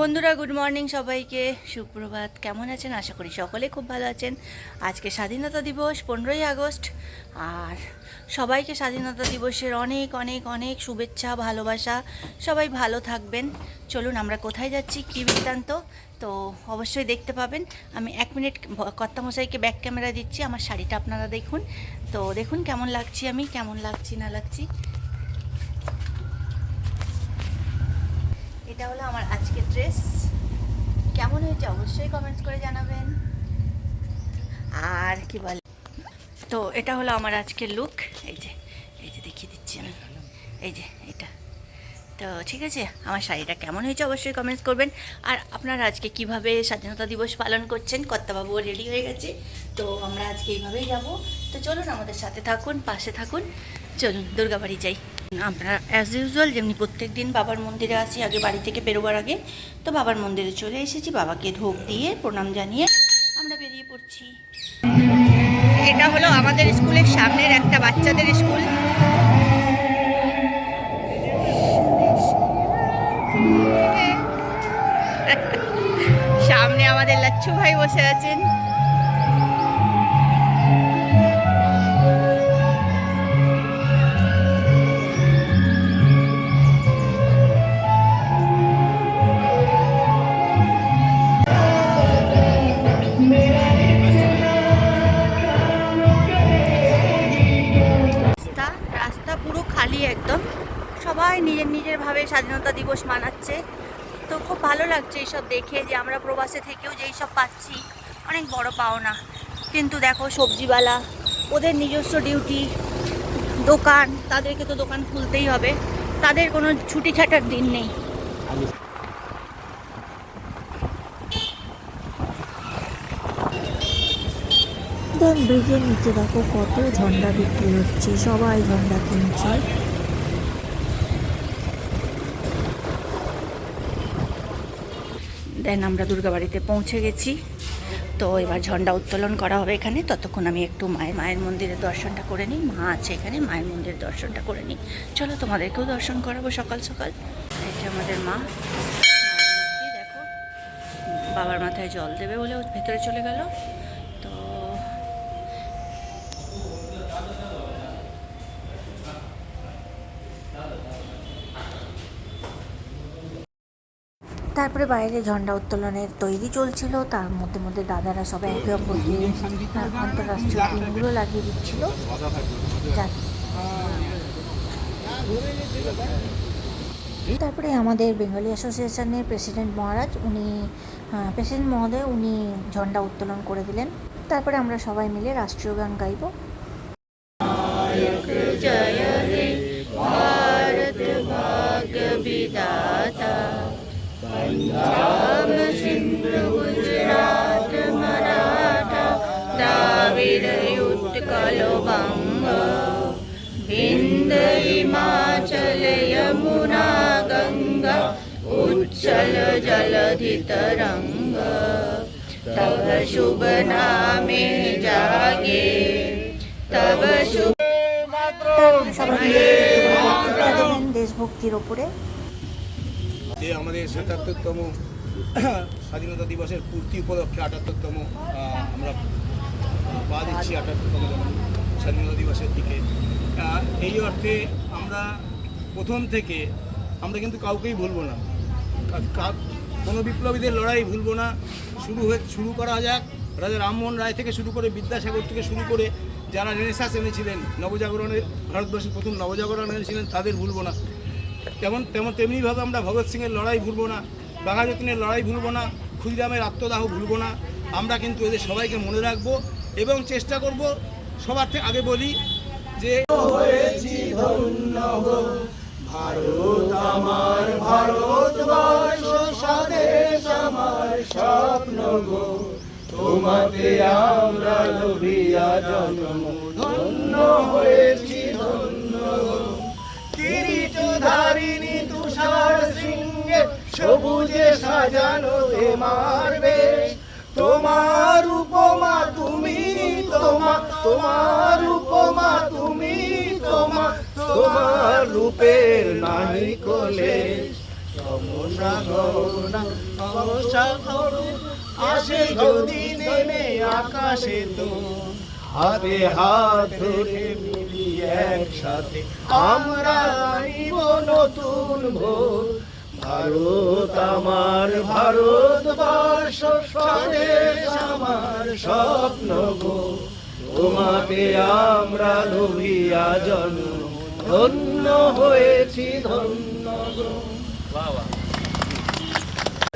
বন্ধুরা good morning সবাইকে। সুপ্রভাত, কেমন আছেন? আশা করি সকলে খুব ভালো আছেন। আজকে স্বাধীনতা দিবস, পনেরোই আগস্ট। আর সবাইকে স্বাধীনতা দিবসের অনেক অনেক অনেক শুভেচ্ছা, ভালোবাসা। সবাই ভালো থাকবেন। চলুন, আমরা কোথায় যাচ্ছি? কী বৃত্তান্ত? তো অবশ্যই দেখতে পাবেন। আমি এক মিনিট কর্তামশাইকে ব্যাক ক্যামেরা দিচ্ছি। আমার শাড়িটা আপনারা দেখুন। তো দেখুন, কেমন লাগছি আমি, কেমন লাগছি, না লাগছি। এটা হলো আমার আজকের ড্রেস। কেমন হয়েছে অবশ্যই কমেন্টস করে জানাবেন। আর কি বলে? তো এটা হলো আমার আজকের লুক এই যে এই যে দেখিয়ে দিচ্ছি আমি। এই যে, এটা। তো ঠিক আছে, আমার শাড়িটা কেমন হয়েছে অবশ্যই কমেন্টস করবেন। আর আপনারা আজকে কীভাবে স্বাধীনতা দিবস পালন করছেন, কর্তাবাবুও রেডি হয়ে গেছে। তো আমরা আজকে এইভাবেই যাব। তো চলুন আমাদের সাথে থাকুন, পাশে থাকুন। চলুন, দুর্গাবাড়ি যাই। আমরা অ্যাজ ইউজুয়াল যেমনি প্রত্যেক দিন বাবার মন্দিরে আসি, আগে বাড়ি থেকে বেরোবার আগে, তো বাবার মন্দিরে চলে এসেছি, বাবাকে ধূপ দিয়ে প্রণাম জানিয়ে আমরা বেরিয়ে পড়ছি। এটা হলো আমাদের স্কুলের সামনের একটা বাচ্চাদের স্কুল। সামনে আমাদের লাচ্ছু ভাই বসে আছেন। নিজের নিজের ভাবে স্বাধীনতা দিবস মানাচ্ছে। তো খুব ভালো লাগছে এইসব দেখে যে আমরা প্রবাসে থেকেও যে এইসব পাচ্ছি, অনেক বড় পাওনা। কিন্তু দেখো সবজিওয়ালা, ওদের নিজস্ব ডিউটি দোকান, তাদেরকে তো দোকান খুলতেই হবে। তাদের কোনো ছুটি ছাটার দিন নেই। ব্রিজের নিচে দেখো কত ঝন্ডা বিক্রি হচ্ছে, সবাই ঝন্ডা কিনছে। দেন আমরা দুর্গাবাড়িতে পৌঁছে গেছি। তো এবার ঝন্ডা উত্তোলন করা হবে এখানে। ততক্ষণ আমি একটু মায়ের মায়ের মন্দিরের দর্শনটা করে নিই। মা আছে এখানে, মায়ের মন্দিরের দর্শনটা করে নিই। চলো তোমাদেরকেও দর্শন করাবো সকাল সকাল। এটা আমাদের মা। দেখো, বাবার মাথায় জল দেবে বলে ভেতরে চলে গেল। তারপরে বাইরে ঝন্ডা উত্তোলনের তৈরি চলছিল। তার মধ্যে মধ্যে দাদারা সবাই একে অপরকে আন্তঃরাষ্ট্রীয় দিনগুলো লাগিয়ে দিচ্ছিল। তারপরে আমাদের বেঙ্গলি অ্যাসোসিয়েশনের প্রেসিডেন্ট মহারাজ, উনি প্রেসিডেন্ট মহোদয়, উনি ঝন্ডা উত্তোলন করে দিলেন। তারপরে আমরা সবাই মিলে রাষ্ট্রীয় গান গাইবো। उच्चल जलधि तरंग तब शुभ नामे जागे तब शुभ সবাই মিলে বক্তৃতা দেবেন দেশভক্তির ওপরে যে আমাদের সাতাত্তরতম স্বাধীনতা দিবসের পূর্তি উপলক্ষে আটাত্তরতম আহ, আমরা পা দিচ্ছি আটাত্তরতম স্বাধীনতা দিবসের দিকে আহ, এই অর্থে আমরা প্রথম থেকে আমরা কিন্তু কাউকেই ভুলবো না কা- কা- কোনো বিপ্লবীদের লড়াই ভুলবো না। শুরু হয়ে শুরু করা যাক। রাজা রামমোহন রায় থেকে শুরু করে বিদ্যাসাগর থেকে শুরু করে যারা রেনেসাস এনেছিলেন নবজাগরণের ভারতবর্ষের প্রথম নবজাগরণ এনেছিলেন, তাদের ভুলবো না। তেমন তেমন তেমনিভাবে আমরা ভগৎ সিংয়ের লড়াই ভুলবো না। বাঘাযতীনের লড়াই ভুলবো না। ক্ষুদিরামের আত্মদাহ ভুলবো না। আমরা কিন্তু এদের সবাইকে মনে রাখব এবং চেষ্টা করব সবার থেকে আগে বলি যে কিরিটধারিণী তুষার সিংহে সবুজে সাজানো এ মারবে তোমার উপমা তুমি, তোমা তোমার উপমা তুমি, তোমা তোমার রূপের নাহি কোলে। আমরা গহনা অবসা হবে আসে যদি নেমে আকাশে তো হাতে হাত ধরে মিলি একসাথে। আমরা আনিব নতুন ভোর। ভারত আমার ভারতবর্ষ স্বদেশ আমার স্বপ্ন গো। তোমাকে আমরা লোভিয়া জন্ম, ধন্য হয়েছি ধন্য গো।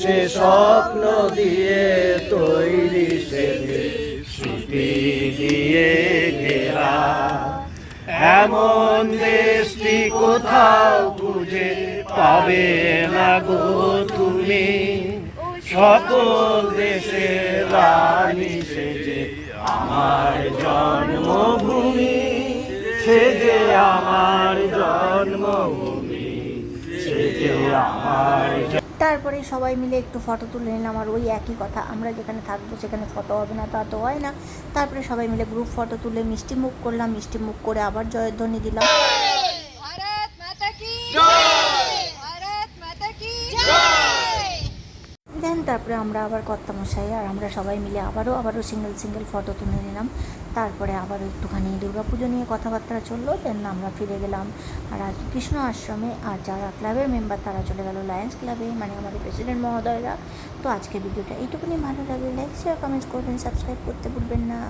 সে স্বপ্ন দিয়ে তৈরি সে দেশ, স্মৃতি দিয়ে ঘেরা। এমন দেশটি কোথাও খুঁজে পাবে না গো তুমি। সকল দেশের রানী সেজে আমার জন্মভূমি সে যে আমার জন্মভূমি সে যে আমার তারপরে সবাই মিলে একটু ফটো তুলে নিলাম আর ওই একই কথা। আমরা যেখানে থাকব সেখানে ফটো হবে না তা তো হয় না। তারপরে সবাই মিলে গ্রুপ ফটো তুলে মিষ্টি মুখ করলাম মিষ্টি মুখ করে আবার জয়ধ্বনি দিলাম। দেন তারপরে আমরা আবার কর্তামশাই আর আমরা সবাই মিলে আবারও আবারও সিঙ্গেল সিঙ্গেল ফটো তুলে নিলাম। তারপরে আবার একটুখানি দুর্গাপুজো নিয়ে কথাবার্তা চলল দেন আমরা ফিরে গেলাম। আর আজ কৃষ্ণ আশ্রমে, আর যারা ক্লাবের মেম্বার তারা চলে গেল লায়ন্স ক্লাবে মানে আমাদের প্রেসিডেন্ট মহোদয়রা। তো আজকের ভিডিওটা এইটুকুনি। ভালো লাগলে লাইক শেয়ার কমেন্টস করবেন সাবস্ক্রাইব করতে ভুলবেন না।